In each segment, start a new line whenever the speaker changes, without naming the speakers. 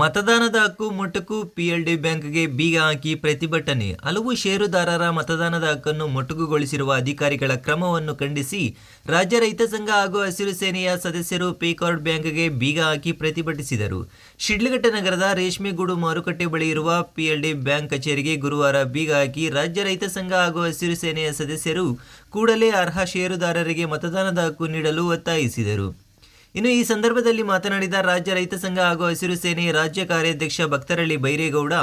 ಮತದಾನದ ಹಕ್ಕು ಮೊಟಕು ಪಿಎಲ್ಡಿ ಬ್ಯಾಂಕ್ಗೆ ಬೀಗ ಹಾಕಿ ಪ್ರತಿಭಟನೆ. ಹಲವು ಷೇರುದಾರರ ಮತದಾನದ ಹಕ್ಕನ್ನು ಮೊಟಕುಗೊಳಿಸಿರುವ ಅಧಿಕಾರಿಗಳ ಕ್ರಮವನ್ನು ಖಂಡಿಸಿ ರಾಜ್ಯ ರೈತ ಸಂಘ ಹಾಗೂ ಹಸಿರು ಸೇನೆಯ ಸದಸ್ಯರು ಪೇಕಾರ್ಡ್ ಬ್ಯಾಂಕ್ಗೆ ಬೀಗ ಹಾಕಿ ಪ್ರತಿಭಟಿಸಿದರು. ಶಿಡ್ಲಘಟ್ಟ ನಗರದ ರೇಷ್ಮೆಗೂಡು ಮಾರುಕಟ್ಟೆ ಬಳಿ ಇರುವ ಪಿಎಲ್ಡಿ ಬ್ಯಾಂಕ್ ಕಚೇರಿಗೆ ಗುರುವಾರ ಬೀಗ ಹಾಕಿ ರಾಜ್ಯ ರೈತ ಸಂಘ ಹಾಗೂ ಹಸಿರು ಸೇನೆಯ ಸದಸ್ಯರು ಕೂಡಲೇ ಅರ್ಹ ಷೇರುದಾರರಿಗೆ ಮತದಾನದ ಹಕ್ಕು ನೀಡಲು ಒತ್ತಾಯಿಸಿದರು. ಇನ್ನು ಈ ಸಂದರ್ಭದಲ್ಲಿ ಮಾತನಾಡಿದ ರಾಜ್ಯ ರೈತ ಸಂಘ ಹಾಗೂ ಹಸಿರು ಸೇನೆ ರಾಜ್ಯ ಕಾರ್ಯಾಧ್ಯಕ್ಷ ಭಕ್ತರಳ್ಳಿ ಬೈರೇಗೌಡ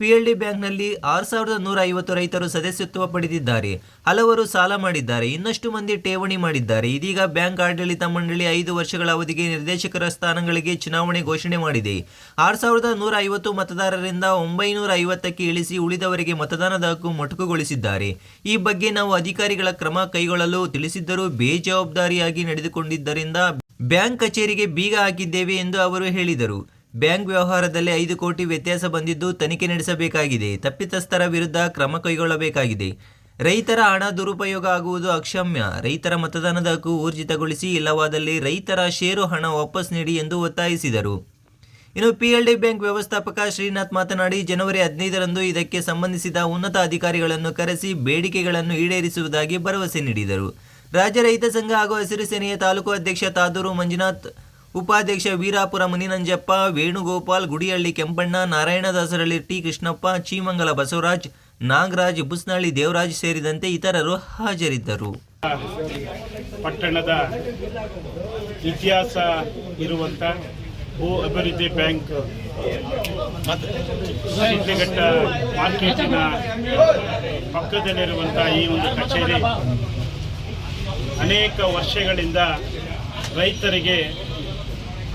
ಪಿಎಲ್ಡಿ ಬ್ಯಾಂಕ್ನಲ್ಲಿ ಆರು ಸಾವಿರದ ನೂರ ಐವತ್ತು ರೈತರು ಸದಸ್ಯತ್ವ ಪಡೆದಿದ್ದಾರೆ. ಹಲವರು ಸಾಲ ಮಾಡಿದ್ದಾರೆ. ಇನ್ನಷ್ಟು ಮಂದಿ ಠೇವಣಿ ಮಾಡಿದ್ದಾರೆ. ಇದೀಗ ಬ್ಯಾಂಕ್ ಆಡಳಿತ ಮಂಡಳಿ ಐದು ವರ್ಷಗಳ ಅವಧಿಗೆ ನಿರ್ದೇಶಕರ ಸ್ಥಾನಗಳಿಗೆ ಚುನಾವಣೆ ಘೋಷಣೆ ಮಾಡಿದೆ. ಆರು ಸಾವಿರದ ನೂರ ಐವತ್ತು ಮತದಾರರಿಂದ ಒಂಬೈನೂರ ಐವತ್ತಕ್ಕೆ ಇಳಿಸಿ ಉಳಿದವರಿಗೆ ಮತದಾನದ ಹಕ್ಕು ಮೊಟಕುಗೊಳಿಸಿದ್ದಾರೆ. ಈ ಬಗ್ಗೆ ನಾವು ಅಧಿಕಾರಿಗಳ ಕ್ರಮ ಕೈಗೊಳ್ಳಲು ತಿಳಿಸಿದ್ದರೂ ಬೇಜವಾಬ್ದಾರಿಯಾಗಿ ನಡೆದುಕೊಂಡಿದ್ದರಿಂದ ಬ್ಯಾಂಕ್ ಕಚೇರಿಗೆ ಬೀಗ ಹಾಕಿದ್ದೇವೆ ಎಂದು ಅವರು ಹೇಳಿದರು. ಬ್ಯಾಂಕ್ ವ್ಯವಹಾರದಲ್ಲಿ ಐದು ಕೋಟಿ ವ್ಯತ್ಯಾಸ ಬಂದಿದ್ದು ತನಿಖೆ ನಡೆಸಬೇಕಾಗಿದೆ. ತಪ್ಪಿತಸ್ಥರ ವಿರುದ್ಧ ಕ್ರಮ ಕೈಗೊಳ್ಳಬೇಕಾಗಿದೆ. ರೈತರ ಹಣ ದುರುಪಯೋಗ ಆಗುವುದು ಅಕ್ಷಮ್ಯ. ರೈತರ ಮತದಾನದ ಹಕ್ಕು ಊರ್ಜಿತಗೊಳಿಸಿ ಇಲ್ಲವಾದಲ್ಲಿ ರೈತರ ಷೇರು ಹಣ ವಾಪಸ್ ನೀಡಿ ಎಂದು ಒತ್ತಾಯಿಸಿದರು. ಇನ್ನು ಪಿಎಲ್ಡಿ ಬ್ಯಾಂಕ್ ವ್ಯವಸ್ಥಾಪಕ ಶ್ರೀನಾಥ್ ಮಾತನಾಡಿ, ಜನವರಿ ಹದಿನೈದರಂದು ಇದಕ್ಕೆ ಸಂಬಂಧಿಸಿದ ಉನ್ನತ ಅಧಿಕಾರಿಗಳನ್ನು ಕರೆಸಿ ಬೇಡಿಕೆಗಳನ್ನು ಈಡೇರಿಸುವುದಾಗಿ ಭರವಸೆ ನೀಡಿದರು. ರಾಜ್ಯ ರೈತ ಸಂಘ ಹಾಗೂ ಹಸಿರು ಸೇನೆಯ ತಾಲೂಕು ಅಧ್ಯಕ್ಷ ತಾದೂರು ಮಂಜುನಾಥ್, ಉಪಾಧ್ಯಕ್ಷ ವೀರಾಪುರ ಮುನಿನಂಜಪ್ಪ, ವೇಣುಗೋಪಾಲ್, ಗುಡಿಹಳ್ಳಿ ಕೆಂಪಣ್ಣ, ನಾರಾಯಣದಾಸರಳ್ಳಿ ಟಿ ಕೃಷ್ಣಪ್ಪ ಚೀಮಂಗಲ ಬಸವರಾಜ್, ನಾಗರಾಜ್ ಬುಸ್ನಳ್ಳಿ ದೇವರಾಜ್ ಸೇರಿದಂತೆ ಇತರರು ಹಾಜರಿದ್ದರು.
ಪಟ್ಟಣದ ಇತಿಹಾಸ ಇರುವಂತ ಭೂ ಅಭಿವೃದ್ಧಿ ಬ್ಯಾಂಕ್ ಮಾರ್ಕೆಟಿನ ಪಕ್ಕದಲ್ಲಿರುವಂಥ ಈ ಒಂದು ಕಚೇರಿ ಅನೇಕ ವರ್ಷಗಳಿಂದ ರೈತರಿಗೆ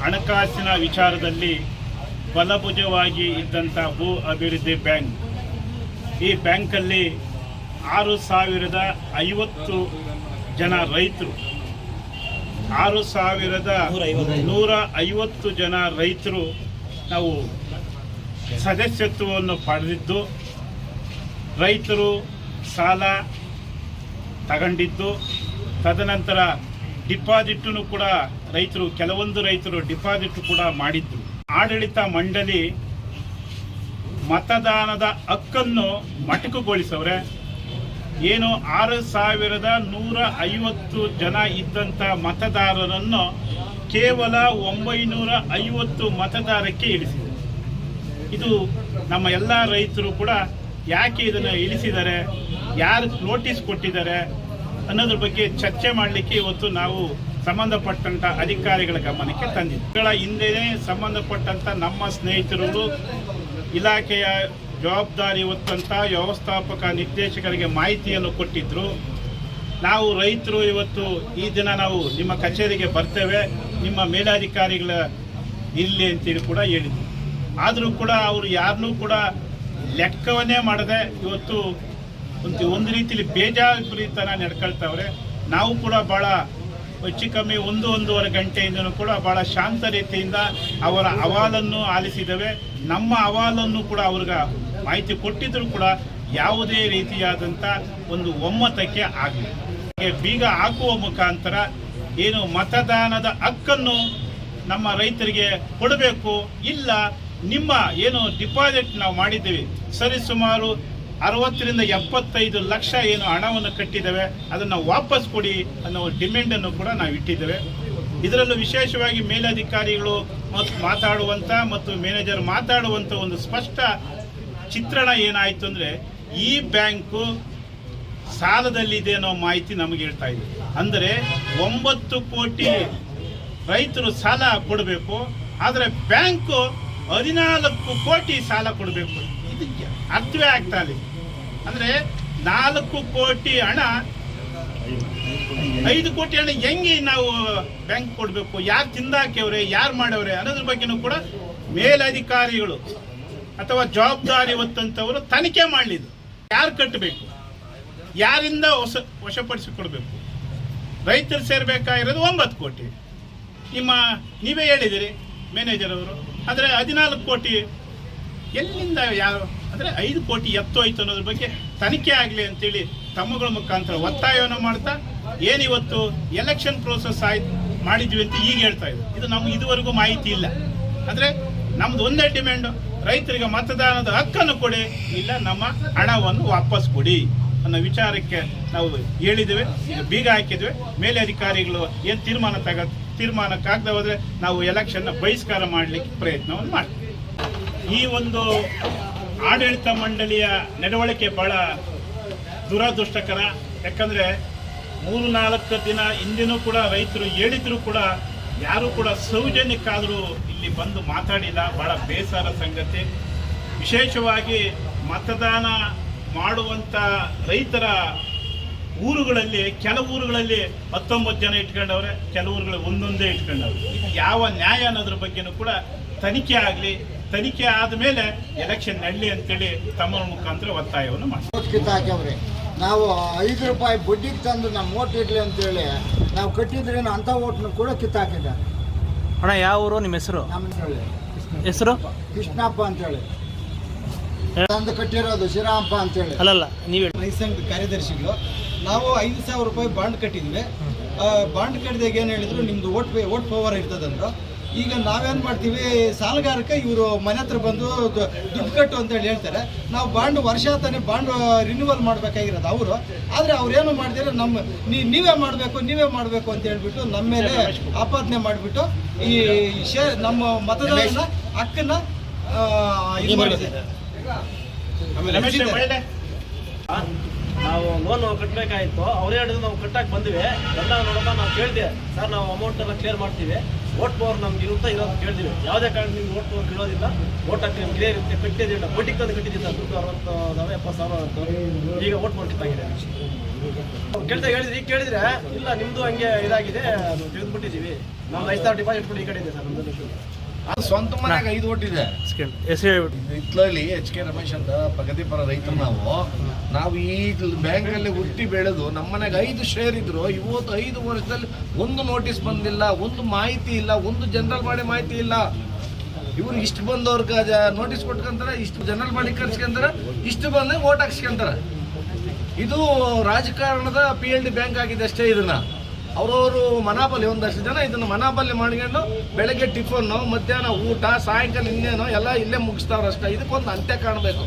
ಹಣಕಾಸಿನ ವಿಚಾರದಲ್ಲಿ ಬಲಭುಜವಾಗಿ ಇದ್ದಂಥ ಭೂ ಅಭಿವೃದ್ಧಿ ಬ್ಯಾಂಕ್. ಈ ಬ್ಯಾಂಕಲ್ಲಿ ಆರು ಸಾವಿರದ ಐವತ್ತು ಜನ ರೈತರು. ಆರು ಸಾವಿರದ ನೂರ ಐವತ್ತು ಜನ ರೈತರು ನಾವು ಸದಸ್ಯತ್ವವನ್ನು ಪಡೆದಿದ್ದು, ರೈತರು ಸಾಲ ತಗೊಂಡಿದ್ದು ತದನಂತರ ಡಿಪಾಸಿಟನ್ನು ಕೂಡ ರೈತರು, ಕೆಲವೊಂದು ರೈತರು ಡಿಪಾಸಿಟ್ ಕೂಡ ಮಾಡಿದ್ರು. ಆಡಳಿತ ಮಂಡಳಿ ಮತದಾನದ ಹಕ್ಕನ್ನು ಮಟಕುಗೊಳಿಸವ್ರೆ. ಏನು ಆರು ಸಾವಿರದ ನೂರ ಐವತ್ತು ಜನ ಇದ್ದಂಥ ಮತದಾರರನ್ನು ಕೇವಲ ಒಂಬೈನೂರ ಐವತ್ತು ಮತದಾರಕ್ಕೆ ಇಳಿಸಿದರು. ಇದು ನಮ್ಮ ಎಲ್ಲ ರೈತರು ಕೂಡ ಯಾಕೆ ಇದನ್ನು ಇಳಿಸಿದ್ದಾರೆ? ಯಾರು ನೋಟಿಸ್ ಕೊಟ್ಟಿದ್ದಾರೆ? ಅನ್ನೋದ್ರ ಬಗ್ಗೆ ಚರ್ಚೆ ಮಾಡಲಿಕ್ಕೆ ಇವತ್ತು ನಾವು ಸಂಬಂಧಪಟ್ಟಂತ ಅಧಿಕಾರಿಗಳ ಗಮನಕ್ಕೆ ತಂದಿದ್ದೀವಿ ಹಿಂದೆಯೇ ಸಂಬಂಧಪಟ್ಟಂತ ನಮ್ಮ ಸ್ನೇಹಿತರು ಇಲಾಖೆಯ ಜವಾಬ್ದಾರಿ ಹೊತ್ತಂತ ವ್ಯವಸ್ಥಾಪಕ ನಿರ್ದೇಶಕರಿಗೆ ಮಾಹಿತಿಯನ್ನು ಕೊಟ್ಟಿದ್ರು. ನಾವು ರೈತರು ಇವತ್ತು ಈ ದಿನ ನಾವು ನಿಮ್ಮ ಕಚೇರಿಗೆ ಬರ್ತೇವೆ. ನಿಮ್ಮ ಮೇಲಾಧಿಕಾರಿಗಳ ಇಲ್ಲಿ ಅಂತೇಳಿ ಕೂಡ ಹೇಳಿದ್ರು. ಆದರೂ ಕೂಡ ಅವರು ಯಾರನ್ನೂ ಕೂಡ ಲೆಕ್ಕವನ್ನೇ ಮಾಡದೆ ಇವತ್ತು ಒಂದು ಒಂದು ರೀತಿಯಲ್ಲಿ ಬೇಜಾರಿತನ ನಡ್ಕೊಳ್ತಾವ್ರೆ. ನಾವು ಕೂಡ ಭಾಳ ಹೆಚ್ಚು ಕಮ್ಮಿ ಒಂದು ಒಂದೂವರೆ ಗಂಟೆಯಿಂದನೂ ಕೂಡ ಭಾಳ ಶಾಂತ ರೀತಿಯಿಂದ ಅವರ ಅಹವಾಲನ್ನು ಆಲಿಸಿದ್ದೇವೆ. ನಮ್ಮ ಅಹವಾಲನ್ನು ಕೂಡ ಅವ್ರಿಗೆ ಮಾಹಿತಿ ಕೊಟ್ಟಿದ್ರು ಕೂಡ ಯಾವುದೇ ರೀತಿಯಾದಂಥ ಒಂದು ಒಮ್ಮತಕ್ಕೆ ಆಗಲಿ. ಬೀಗ ಹಾಕುವ ಮುಖಾಂತರ ಏನು ಮತದಾನದ ಹಕ್ಕನ್ನು ನಮ್ಮ ರೈತರಿಗೆ ಕೊಡಬೇಕು, ಇಲ್ಲ ನಿಮ್ಮ ಏನು ಡಿಪಾಸಿಟ್ ನಾವು ಮಾಡಿದ್ದೀವಿ. ಸರಿಸುಮಾರು ಅರವತ್ತರಿಂದ ಎಪ್ಪತ್ತೈದು ಲಕ್ಷ ಏನು ಹಣವನ್ನು ಕಟ್ಟಿದ್ದೇವೆ, ಅದನ್ನು ವಾಪಸ್ ಕೊಡಿ ಅನ್ನೋ ಡಿಮ್ಯಾಂಡನ್ನು ಕೂಡ ನಾವು ಇಟ್ಟಿದ್ದೇವೆ. ಇದರಲ್ಲೂ ವಿಶೇಷವಾಗಿ ಮೇಲಧಿಕಾರಿಗಳು ಮತ್ತು ಮಾತಾಡುವಂಥ ಮತ್ತು ಮ್ಯಾನೇಜರ್ ಮಾತಾಡುವಂಥ ಒಂದು ಸ್ಪಷ್ಟ ಚಿತ್ರಣ ಏನಾಯಿತು ಅಂದರೆ, ಈ ಬ್ಯಾಂಕು ಸಾಲದಲ್ಲಿದೆ ಅನ್ನೋ ಮಾಹಿತಿ ನಮಗೆ ಹೇಳ್ತಾ ಇದೆ. ಅಂದರೆ ಒಂಬತ್ತು ಕೋಟಿ ರೈತರು ಸಾಲ ಕೊಡಬೇಕು, ಆದರೆ ಬ್ಯಾಂಕು ಹದಿನಾಲ್ಕು ಕೋಟಿ ಸಾಲ ಕೊಡಬೇಕು. ಇದಕ್ಕೆ ಅರ್ಥವೇ ಆಗ್ತಾ ಇಲ್ಲ. ಅಂದರೆ ನಾಲ್ಕು ಕೋಟಿ ಹಣ, ಐದು ಕೋಟಿ ಹಣ ಹೆಂಗೆ ನಾವು ಬ್ಯಾಂಕ್ ಕೊಡಬೇಕು? ಯಾರು ತಿಂದಾಕ್ಯವ್ರೆ? ಯಾರು ಮಾಡವ್ರೆ? ಅನ್ನೋದ್ರ ಬಗ್ಗೆನೂ ಕೂಡ ಮೇಲಧಿಕಾರಿಗಳು ಅಥವಾ ಜವಾಬ್ದಾರಿ ಹೊತ್ತಂತವರು ತನಿಖೆ ಮಾಡಲಿದ್ದು. ಯಾರು ಕಟ್ಟಬೇಕು ಯಾರಿಂದ ಹೊಸ, ವಶಪಡಿಸಿಕೊಡ್ಬೇಕು? ರೈತರು ಸೇರ್ಬೇಕಾಗಿರೋದು ಒಂಬತ್ತು ಕೋಟಿ. ನಿಮ್ಮ, ನೀವೇ ಹೇಳಿದಿರಿ ಮ್ಯಾನೇಜರ್ ಅವರು. ಆದರೆ ಹದಿನಾಲ್ಕು ಕೋಟಿ ಎಲ್ಲಿಂದ ಯಾರು ಅಂದರೆ ಐದು ಕೋಟಿ ಎತ್ತೋಯ್ತು ಅನ್ನೋದ್ರ ಬಗ್ಗೆ ತನಿಖೆ ಆಗಲಿ ಅಂತೇಳಿ ತಮ್ಮಗಳ ಮುಖಾಂತರ ಒತ್ತಾಯವನ್ನು ಮಾಡ್ತಾ ಏನಿವತ್ತು ಎಲೆಕ್ಷನ್ ಪ್ರೋಸೆಸ್ ಆಯ್ತು ಮಾಡಿದ್ವಿ ಅಂತ ಈಗ ಹೇಳ್ತಾ ಇದ್ರು. ಇದು ನಮ್ಗೆ ಇದುವರೆಗೂ ಮಾಹಿತಿ ಇಲ್ಲ. ಅಂದರೆ ನಮ್ದು ಒಂದೇ ಡಿಮ್ಯಾಂಡು ರೈತರಿಗೆ ಮತದಾನದ ಹಕ್ಕನ್ನು ಕೊಡಿ, ಇಲ್ಲ ನಮ್ಮ ಹಣವನ್ನು ವಾಪಸ್ ಕೊಡಿ ಅನ್ನೋ ವಿಚಾರಕ್ಕೆ ನಾವು ಹೇಳಿದ್ದೇವೆ ಬೀಗ ಹಾಕಿದ್ವಿ ಮೇಲೆ ಅಧಿಕಾರಿಗಳು ಏನು ತೀರ್ಮಾನ ತಗ ತೀರ್ಮಾನಕ್ಕಾಗದೆ ಹೋದರೆ ನಾವು ಎಲೆಕ್ಷನ್ನ ಬಹಿಷ್ಕಾರ ಮಾಡಲಿಕ್ಕೆ ಪ್ರಯತ್ನವನ್ನು ಮಾಡ್ತೀವಿ. ಈ ಒಂದು ಆಡಳಿತ ಮಂಡಳಿಯ ನಡವಳಿಕೆ ಬಹಳ ದುರದೃಷ್ಟಕರ. ಯಾಕಂದ್ರೆ ಮೂರು ನಾಲ್ಕು ದಿನ ಹಿಂದಿನೂ ಕೂಡ ರೈತರು ಹೇಳಿದ್ರು ಕೂಡ ಯಾರು ಕೂಡ ಸೌಜನ್ಯಕ್ಕಾದರೂ ಇಲ್ಲಿ ಬಂದು ಮಾತಾಡಿಲ್ಲ. ಬಹಳ ಬೇಸರ ಸಂಗತಿ. ವಿಶೇಷವಾಗಿ ಮತದಾನ ಮಾಡುವಂಥ ರೈತರ ಊರುಗಳಲ್ಲಿ ಕೆಲವು ಊರುಗಳಲ್ಲಿ ಹತ್ತೊಂಬತ್ತು ಜನ ಇಟ್ಕೊಂಡವ್ರೆ ಕೆಲವು ಊರುಗಳಲ್ಲಿ ಒಂದೊಂದೇ ಇಟ್ಕೊಂಡವ್ರೆ. ಯಾವ ನ್ಯಾಯ ಅನ್ನೋದ್ರ ಬಗ್ಗೆನೂ ಕೂಡ ತನಿಖೆ ಆಗಲಿ ತನಿಖೆ ಆದಮೇಲೆ ಎಲೆಕ್ಷನ್ ನಡಲಿ ಅಂತೇಳಿ ತಮ್ಮ ಮುಖಾಂತರ ಒತ್ತಾಯವನ್ನು ಮಾಡಿ.
ನಾವು ಐದು ರೂಪಾಯಿ ಬಡ್ಡಿಗೆ ತಂದು ನಮ್ಮ ಓಟ್ ಇಡ್ಲಿ ಅಂತೇಳಿ ನಾವು ಕಟ್ಟಿದ್ರೇನು ಅಂಥ ಓಟ್ನ ಕೂಡ ಕಿತ್ತು ಹಾಕಿದ್ದಾರೆ
ಅಣ್ಣ ಯಾವ ಊರು? ನಿಮ್ಮ ಹೆಸರು? ಹೆಸರು?
ಕೃಷ್ಣಪ್ಪ ಅಂತೇಳಿ. ತಂದು ಕಟ್ಟಿರೋದು ಶಿರಾಮಪ್ಪ ಅಂತೇಳಿ.
ಅಲ್ಲಲ್ಲ ನೀವು ಹೇಳಿ.
ರೈತ ಕಾರ್ಯದರ್ಶಿಗಳು ನಾವು ಐದು ಸಾವಿರ ರೂಪಾಯಿ ಬಾಂಡ್ ಕಟ್ಟಿದ್ವಿ. ಬಾಂಡ್ ಕಟ್ಟಿದಾಗ ಏನು ಹೇಳಿದ್ರು ನಿಮ್ದು ಓಟ್ ಪೇ ಓಟ್ ಪವರ್ ಇರ್ತದಂದ್ರು. ಈಗ ನಾವೇನು ಮಾಡ್ತೀವಿ ಸಾಲಗಾರಕ ಇವರು ಮನೆ ಹತ್ರ ಬಂದು ದುಡ್ಡು ಕಟ್ಟು ಅಂತ ಹೇಳಿ ಹೇಳ್ತಾರೆ. ನಾವು ಬಾಂಡ್ ವರ್ಷ ತಾನೇ ಬಾಂಡ್ ರಿನ್ಯೂವಲ್ ಮಾಡಬೇಕಾಗಿರೋದು ಅವರು. ಆದರೆ ಅವ್ರೇನು ಮಾಡಿದ್ರೆ ನಮ್ಮ ನೀವೇ ಮಾಡಬೇಕು ನೀವೇ ಮಾಡಬೇಕು ಅಂತ ಹೇಳ್ಬಿಟ್ಟು ನಮ್ಮ ಮೇಲೆ ಆಪಾದನೆ ಮಾಡಿಬಿಟ್ಟು ಈ ಶೇ ನಮ್ಮ ಮತದಾರನ ಹಕ್ಕನ್ನ ಇದು ಮಾಡಿದೆ
ರಮೇಶ್ ಒಳ್ಳೆ
ನಾವು ಲೋನ್ ಕಟ್ಟಬೇಕಾಯಿತು ಅವ್ರು ಹೇಳಿದ್ರು ನಾವು ಕಟ್ಟಕ್ಕೆ ಬಂದಿವೆ. ಎಲ್ಲ ನೋಡಪ್ಪ, ನಾವು ಕೇಳಿದೆ, ಸರ್, ನಾವು ಅಮೌಂಟ್ ಎಲ್ಲ ಕ್ಲಿಯರ್ ಮಾಡ್ತೀವಿ. ಓಟ್ ಪವರ್ ನಮ್ಗೆ ಇರುತ್ತಾ ಇರೋದು ಕೇಳ್ತೀವಿ ಯಾವುದೇ ಕಾರಣ ನಿಮ್ಗೆ ಓಟ್ ಪವರ್ ಕೇಳೋದಿಲ್ಲ ಓಟ್ ಹಾಕಿ ನಿಮ್ಗೆ ಇರುತ್ತೆ ಕಟ್ಟಿದ್ದಿಲ್ಲ ಬಡ್ಡಿಗೆ ತಂದು ಕಟ್ಟಿದ್ದಿಲ್ಲ ದುಡ್ಡು ಅರವತ್ತು ಎಪ್ಪತ್ತು ಸಾವಿರ ಅಂತ ಈಗ ಓಟ್ ಪವರ್ ಕಿತ್ತಾಗಿದೆ ಕೇಳ್ತಾ ಹೇಳಿದ್ರಿ, ಈಗ ಕೇಳಿದ್ರೆ, ಇಲ್ಲ ನಿಮ್ಮದು ಹಂಗೆ ಇದಾಗಿದೆ, ನಾವು ತೆಗೆದುಬಿಟ್ಟಿದ್ದೀವಿ. ನಾವು ಐದು ಸಾವಿರ ಡಿಪಾಸಿಟ್ ಕೊಡಿ ಈ ಕಡೆ ಇದೆ ಸರ್
ಅದು ಸ್ವಂತ ಮನೆಯಾಗ ಐದು
ಹೆಸರು ಹೇಳ್ಬಿಟ್ಟು.
ಇತ್ಲಲ್ಲಿ ಎಚ್ ಕೆ ರಮೇಶ್ ಅಂತ ಪ್ರಗತಿಪರ ರೈತರು ನಾವು. ನಾವು ಈ ಬ್ಯಾಂಕಲ್ಲಿ ಹುಟ್ಟಿ ಬೆಳೆದು ನಮ್ಮ ಮನೆಗೆ ಐದು ಶೇರ್ ಇದ್ರು ಇವತ್ತು ಐದು ವರ್ಷದಲ್ಲಿ ಒಂದು ನೋಟಿಸ್ ಬಂದಿಲ್ಲ ಒಂದು ಮಾಹಿತಿ ಇಲ್ಲ ಒಂದು ಜನರಲ್ ಮಾಡಿ ಮಾಹಿತಿ ಇಲ್ಲ. ಇವ್ರು ಇಷ್ಟು ಬಂದವ್ರಿಗೆ ನೋಟಿಸ್ ಕೊಟ್ಕೊಂತಾರೆ ಇಷ್ಟು ಜನರಲ್ ಮಾಡಿ ಕರ್ಸ್ಕೊಂತಾರೆ ಇಷ್ಟು ಬಂದ್ರೆ ಓಟ್ ಹಾಕ್ಸ್ಕೊಂತಾರೆ. ಇದು ರಾಜಕಾರಣದ ಪಿ ಎಲ್ ಡಿ ಬ್ಯಾಂಕ್ ಆಗಿದೆ ಅಷ್ಟೇ ಇದನ್ನ. ಅವ್ರವರು ಮನಾಬಲಿ ಒಂದಷ್ಟು ಜನ ಇದನ್ನು ಮನಾಬಲಿ ಮಾಡ್ಕೊಂಡು ಬೆಳಗ್ಗೆ ಟಿಫನ್ನು ಮಧ್ಯಾಹ್ನ ಊಟ, ಸಾಯಂಕಾಲ ಇನ್ನೇನೋ ಎಲ್ಲ ಇಲ್ಲೇ ಮುಗಿಸ್ತಾವ್ರ ಅಷ್ಟೇ. ಇದಕ್ಕೊಂದು ಅಂತ್ಯ ಕಾಣಬೇಕು.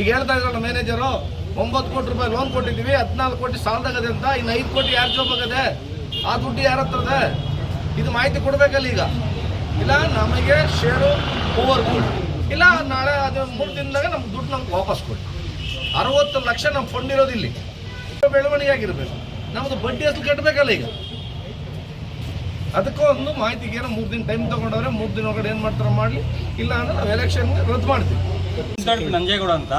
ಈಗ ಹೇಳ್ತಾ ಇದ್ದಾರೆ ಮ್ಯಾನೇಜರು ಒಂಬತ್ತು ಕೋಟಿ ರೂಪಾಯಿ ಲೋನ್ ಕೊಟ್ಟಿದ್ದೀವಿ, ಹದಿನಾಲ್ಕು ಕೋಟಿ ಸಾಲದಾಗದೆ ಅಂತ, ಇನ್ನು ಐದು ಕೋಟಿ ಯಾರು ಜೋಬಾಗದೆ ಆ ದುಡ್ಡು ಯಾರ ಹತ್ರ ಇದೆ? ಮಾಹಿತಿ ಕೊಡಬೇಕಲ್ಲ ಈಗ? ಇಲ್ಲ, ನಮಗೆ ಶೇರು ಓವರ್ ಇಲ್ಲ, ನಾಳೆ ಅದು ಮೂರು ದಿನದಾಗ ನಮ್ಗೆ ದುಡ್ಡು ನಮ್ಗೆ ವಾಪಸ್ ಕೊಡಿ. ಅರವತ್ತು ಲಕ್ಷ ನಮ್ಮ ಫಂಡ್ ಇರೋದಿಲ್ಲ. ಬೆಳವಣಿಗೆ ಆಗಿರ್ಬೇಕು. ನಮ್ದು ಬಡ್ಡಿ ಅಷ್ಟು ಕಟ್ಟಬೇಕಲ್ಲ ಈಗ. ಅದಕ್ಕೂ ಒಂದು ಮಾಹಿತಿಗೆ ಏನೋ ಮೂರು ದಿನ ಟೈಮ್ ತಗೊಂಡವ್ರೆ, ಮೂರು ದಿನ ಒಳಗಡೆ ಏನು ಮಾಡ್ತಾರೋ ಮಾಡಲಿ. ಇಲ್ಲ ಅಂದ್ರೆ ನಾವು ಎಲೆಕ್ಷನ್ ರದ್ದು ಮಾಡ್ತೀವಿ.
ನಂಜೇಗೌಡ ಅಂತ.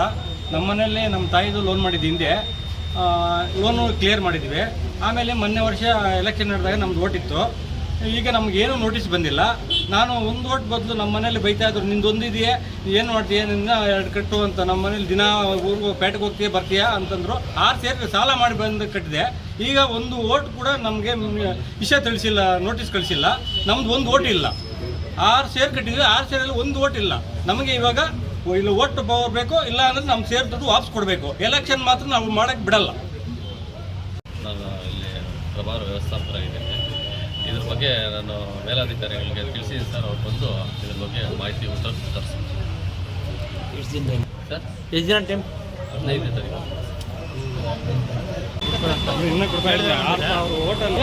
ನಮ್ಮ ಮನೆಯಲ್ಲಿ ನಮ್ಮ ತಾಯಿದು ಲೋನ್ ಮಾಡಿದ್ದು ಹಿಂದೆ. ಲೋನು ಕ್ಲಿಯರ್ ಮಾಡಿದ್ವಿ. ಆಮೇಲೆ ಮೊನ್ನೆ ವರ್ಷ ಎಲೆಕ್ಷನ್ ನಡೆದಾಗ ನಮ್ದು ಓಟಿತ್ತು ಈಗ ಈಗ ನಮಗೇನು ನೋಟಿಸ್ ಬಂದಿಲ್ಲ. ನಾನು ಒಂದು ಓಟ್ ಬದಲು ನಮ್ಮ ಮನೇಲಿ ಬೈತಾ ಇದ್ರು. ನಿಂದು ಒಂದಿದೆಯೇ ಏನು ಮಾಡ್ತೀಯ? ನಿನ್ನ ಎರಡು ಕಟ್ಟು ಅಂತ ನಮ್ಮ ಮನೇಲಿ ದಿನ ಊರಿಗೆ ಪೇಟೆಗೆ ಹೋಗ್ತೀಯ, ಬರ್ತೀಯಾ ಅಂತಂದ್ರು. ಆರು ಸೇರಿ ಸಾಲ ಮಾಡಿ ಬಂದು ಕಟ್ಟಿದೆ. ಈಗ ಒಂದು ಓಟ್ ಕೂಡ ನಮಗೆ ವಿಷಯ ತಿಳಿಸಿಲ್ಲ, ನೋಟಿಸ್ ಕಳಿಸಿಲ್ಲ. ನಮ್ದು ಒಂದು ಓಟ್ ಇಲ್ಲ. ಆರು ಸೇರ್ ಕಟ್ಟಿದ್ವಿ ಆರು ಸೇರಲ್ಲಿ ಒಂದು ಓಟ್ ಇಲ್ಲ. ನಮಗೆ ಇವಾಗ ಇಲ್ಲ ಓಟ್ ಪವರ್ ಬೇಕು, ಇಲ್ಲ ಅಂದ್ರೆ ನಮ್ಮ ಸೇರ್ ದುಡ್ಡು ವಾಪಸ್ ಕೊಡಬೇಕು. ಎಲೆಕ್ಷನ್ ಮಾತ್ರ ನಾವು ಮಾಡಕ್ಕೆ ಬಿಡಲ್ಲ.
ಇಲ್ಲಿ ಪ್ರಭಾರ ವ್ಯವಸ್ಥಾಪಕರಾಗಿದ್ದೇನೆ ಇದ್ರ ಬಗ್ಗೆ ನಾನು ಮೇಲಾಧಿಕಾರಿಗಳಿಗೆ ತಿಳಿಸಿ ಸರ್ ಅವ್ರು ಬಂದು ಇದ್ರ ಬಗ್ಗೆ ಮಾಹಿತಿ ಉತ್ತರ ಸರ್?
ಎಷ್ಟು ದಿನ ಟೈಮ್?
ಹದಿನೈದನೇ ತಾರೀಕು.
ಇನ್ನೂ ಕೊಡ್ತಾ ಇದ್ದಾರೆ ಆರು ಸಾವಿರ ಓಟಲ್ಲಿ